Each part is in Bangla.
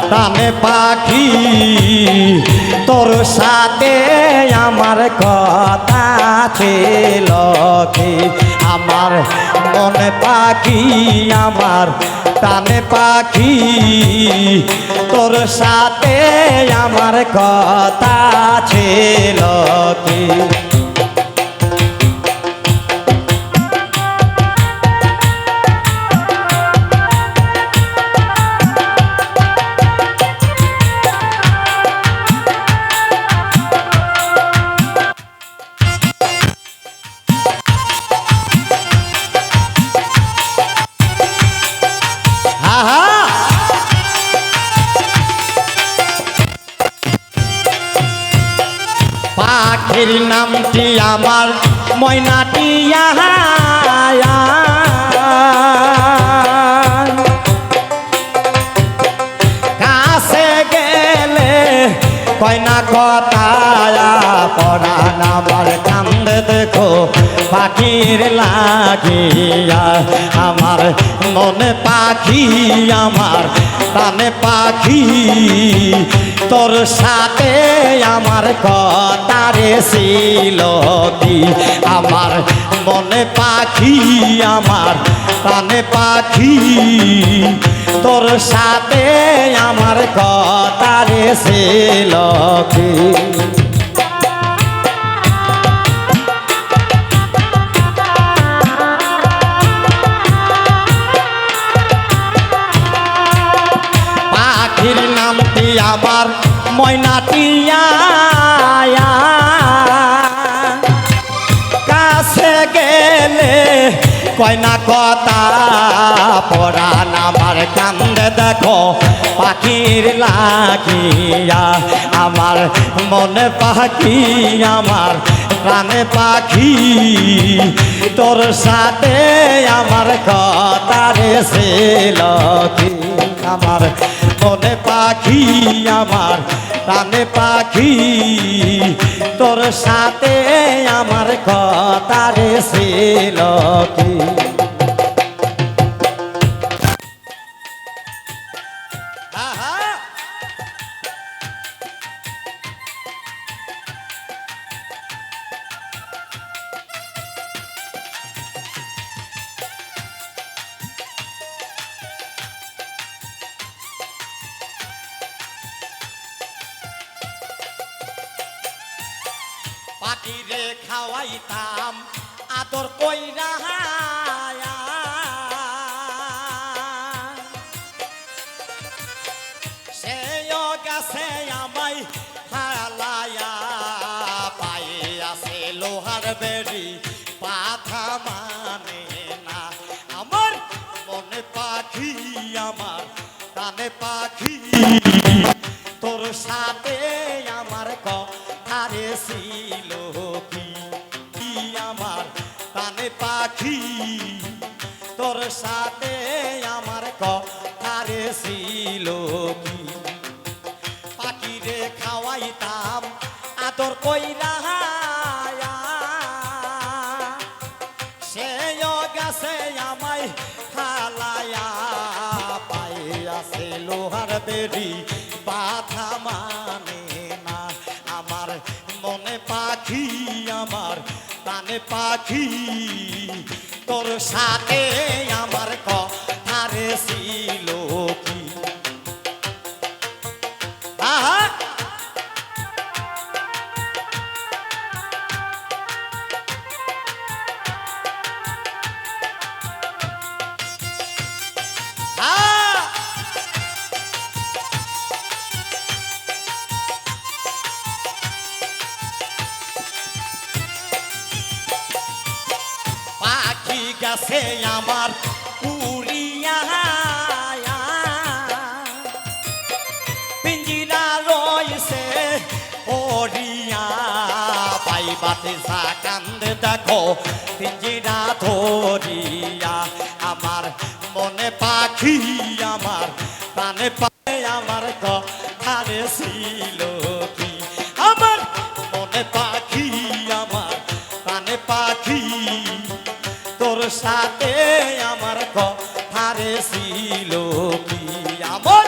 প্রাণে পাখি, তোর সাথে আমার কথা ছিল কি? আমার মনে পাখি, আমার প্রাণে পাখি, তোর সাথে আমার কথা ছিল কি? পাখির নামটি আমার ময়নাটি কাছে গেলে কয়না কথা পড়া আমার কান্দে দেখো। পাখির লাগিয়া, আমার মনে পাখি, আমার প্রাণে পাখি। তোর সাথে আমার কথা রে ছিল আমার মনে পাখি, আমার প্রাণে পাখি। তোর সাথে আমার কথা রে ছিল কি? আমার ময়নাটিয়া কাছে গেলে কয়না কথা পড়ান আমার কান্দে দেখো, পাখির লাগিয়া। আমার মনে পাখি, আমার প্রাণে পাখি। তোর সাথে আমার কথা রে কি আমার মনে পাখি আমার প্রাণে পাখি। তোর সাথে আমার কথা রে সে কি পাখিরে খাওয়াইতাম, আদর কইরা গাছে লোহার মানে না। আমার পাখি আমার পাখি। তোর সাথে আমার কথারে ছিল সাথে আমার কথারে ছিল কি? পাখিরে খাওয়াইতাম, আদর কইরা সেও গেছে আমায় হালায়া পাইয়াছে লোহার বেরি বাধা মানে না। আমার মনে পাখি, আমার প্রাণে পাখি। তোর সাথে আমার কথারে ছিল গেছে আমার উড়িয়া পিঞ্জিরা রয়েছে ওড়িয়া। বাতি সা কান্দে দেখো, পিঞ্জিরা ধরিয়া। আমার মনে পাখি, আমার প্রাণে পায়ে আমার কথারে ছিল। সাথে আমার কথারে ছিল কি? আমার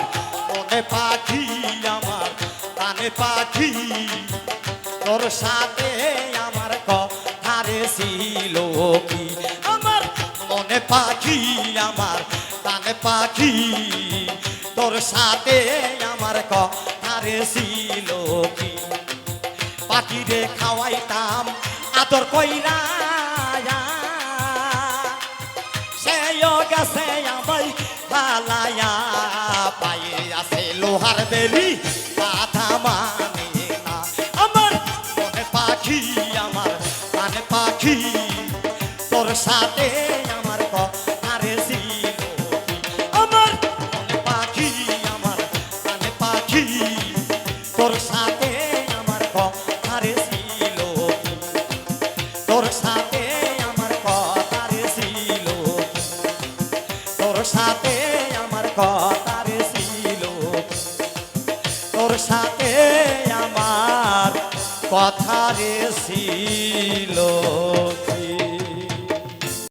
মনে পাখি আমার প্রাণে পাখি। তোর সাথে আমার কথারে ছিল কি? আমার মনে পাখি আমার, কানে পাখি। তোর সাথে আমার কথারে ছিল কি? পাখিরে খাওয়াইতাম, আদর কইরা গেছে আমায় পালায়া পায়ে আছে লোহার বেরি কথা মানে না। আমার মনে পাখি, আমার কানে সাথে সাথে আমার কথারে ছিল তোর সাথে আমার কথারে ছিল